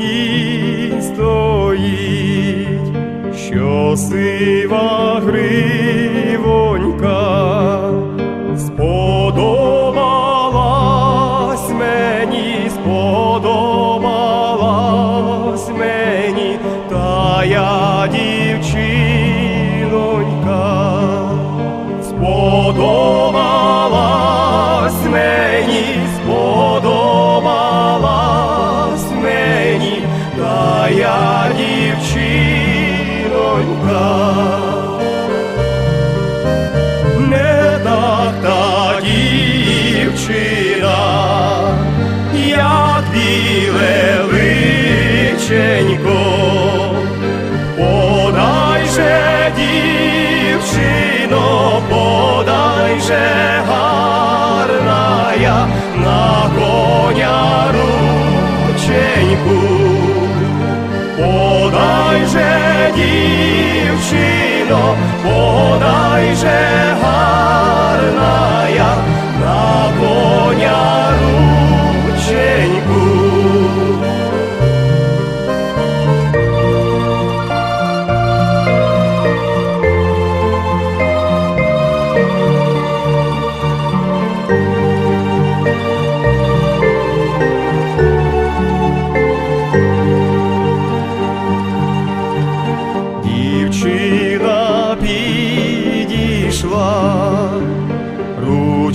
спокій стоїть, що сива гривонька спокій. Як біле личенько, подай же, дівчино, подай же гарна я на коня рученьку. Подай же, дівчино, подай же гарна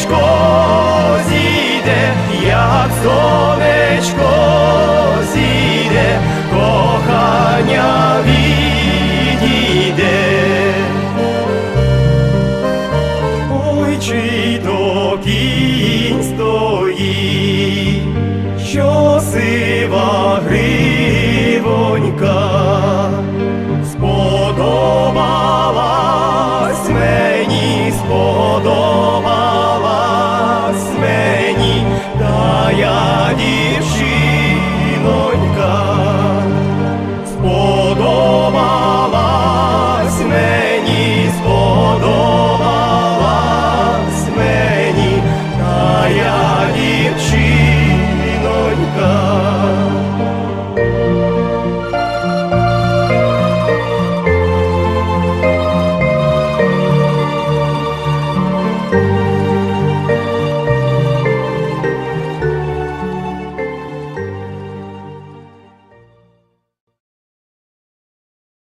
сонечко зійде, як сонечко зійде, кохання відійде. Ой, чи то кінь,